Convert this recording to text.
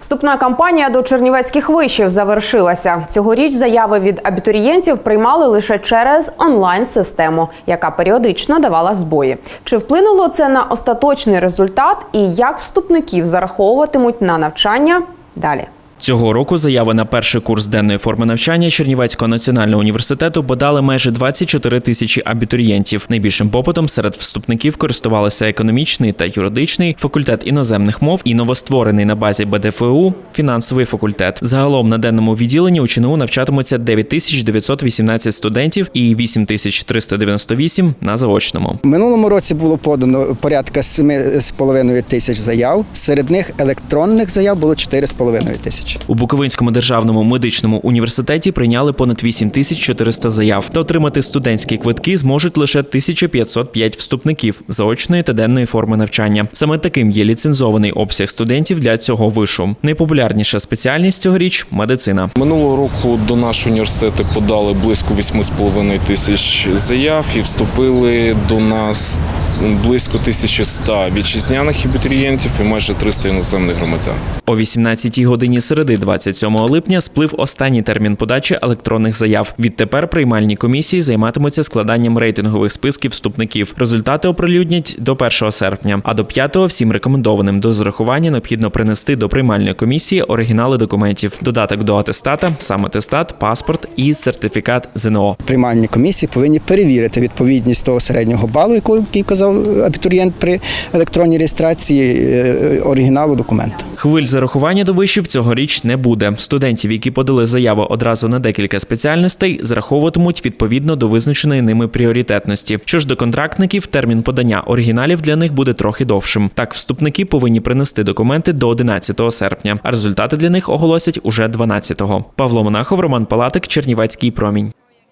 Вступна кампанія до чернівецьких вишів завершилася. Цьогоріч заяви від абітурієнтів приймали лише через онлайн-систему, яка періодично давала збої. Чи вплинуло це на остаточний результат і як вступників зараховуватимуть на навчання? Далі. Цього року заяви на перший курс денної форми навчання Чернівецького національного університету подали майже 24 тисячі абітурієнтів. Найбільшим попитом серед вступників користувалися економічний та юридичний, факультет іноземних мов і новостворений на базі БДФУ фінансовий факультет. Загалом на денному відділенні у ЧНУ навчатимуться 9918 студентів і 8398 на заочному. Минулому році було подано порядка 7,5 тисяч заяв. Серед них електронних заяв було 4,5 тисячі. У Буковинському державному медичному університеті прийняли понад 8400 заяв. Та отримати студентські квитки зможуть лише 1505 вступників заочної та денної форми навчання. Саме таким є ліцензований обсяг студентів для цього вишу. Найпопулярніша спеціальність цьогоріч медицина. Минулого року до нашого університету подали близько 8,5 тисяч заяв і вступили до нас близько 1100 вітчизняних абітурієнтів і майже 300 іноземних громадян. О 18-й годині середи 27 липня сплив останній термін подачі електронних заяв. Відтепер приймальні комісії займатимуться складанням рейтингових списків вступників. Результати оприлюднять до 1 серпня. А до 5-го всім рекомендованим до зарахування необхідно принести до приймальної комісії оригінали документів, додаток до атестата, сам атестат, паспорт і сертифікат ЗНО. Приймальні комісії повинні перевірити відповідність того середнього балу, який вказав абітурієнт при електронній реєстрації е, оригіналу документа. Хвиль зарахування до вишів цьогоріч не буде. Студентів, які подали заяву одразу на декілька спеціальностей, зраховуватимуть відповідно до визначеної ними пріоритетності. Що ж до контрактників, термін подання оригіналів для них буде трохи довшим. Так, вступники повинні принести документи до 11 серпня, а результати для них оголосять уже 12-го. Павло Монахов, Роман Палатик, Чернівецький промінь.